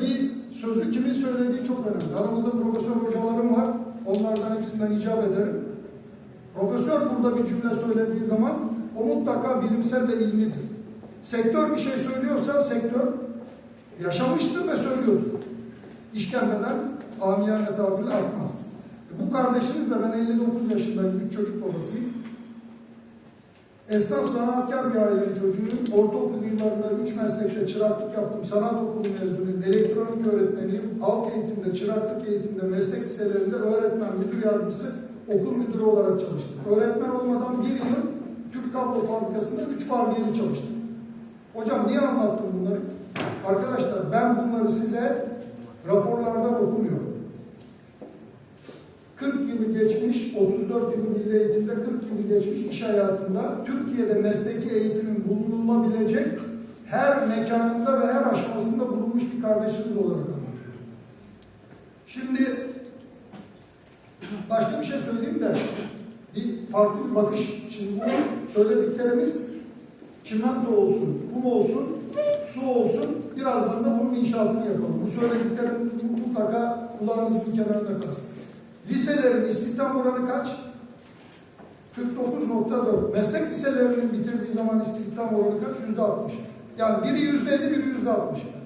bir sözü kimin söylediği çok önemli. Aramızda profesör hocalarım var. Onlardan hepsinden icap ederim. Profesör burada bir cümle söylediği zaman o mutlaka bilimsel ve ilmidir. Sektör bir şey söylüyorsa sektör yaşamıştır ve söylüyordur. İşkembeden amiyane tabirle artmaz. E Bu kardeşiniz de ben 59 yaşındayım, üç çocuk babasıyım. Esnaf sanatkar bir ailenin çocuğuyum. Ortaokul yıllarında üç meslekte çıraklık yaptım. Sanat okulu mezunuyum. Elektronik öğretmeniyim. Halk eğitimde, çıraklık eğitimde, meslek liselerinde öğretmen, müdür yardımcısı, okul müdürü olarak çalıştım. Öğretmen olmadan bir yıl Türk Kablo Fabrikası'nda üç vardiyeli çalıştım. Hocam niye anlattım bunları? Arkadaşlar ben bunları size raporlardan okumuyorum. 40 yılı geçmiş, 34 yılı milli eğitimde 40 yılı geçmiş iş hayatında Türkiye'de mesleki eğitimin bulunulabilecek her mekanında ve her aşamasında bulunmuş bir kardeşiniz olarak anlatıyorum. Şimdi başka bir şey söyleyeyim de bir farklı bir bakış. Şimdi bu söylediklerimiz çimento olsun, kum olsun, su olsun. Birazdan da bunun inşaatını yapalım. Bu söylediklerim mutlaka kulağınızın kenarında kalsın. Liselerin istihdam oranı kaç? 49.4. Meslek liselerinin bitirdiği zaman istihdam oranı kaç? %60. Yani biri %50, biri %60.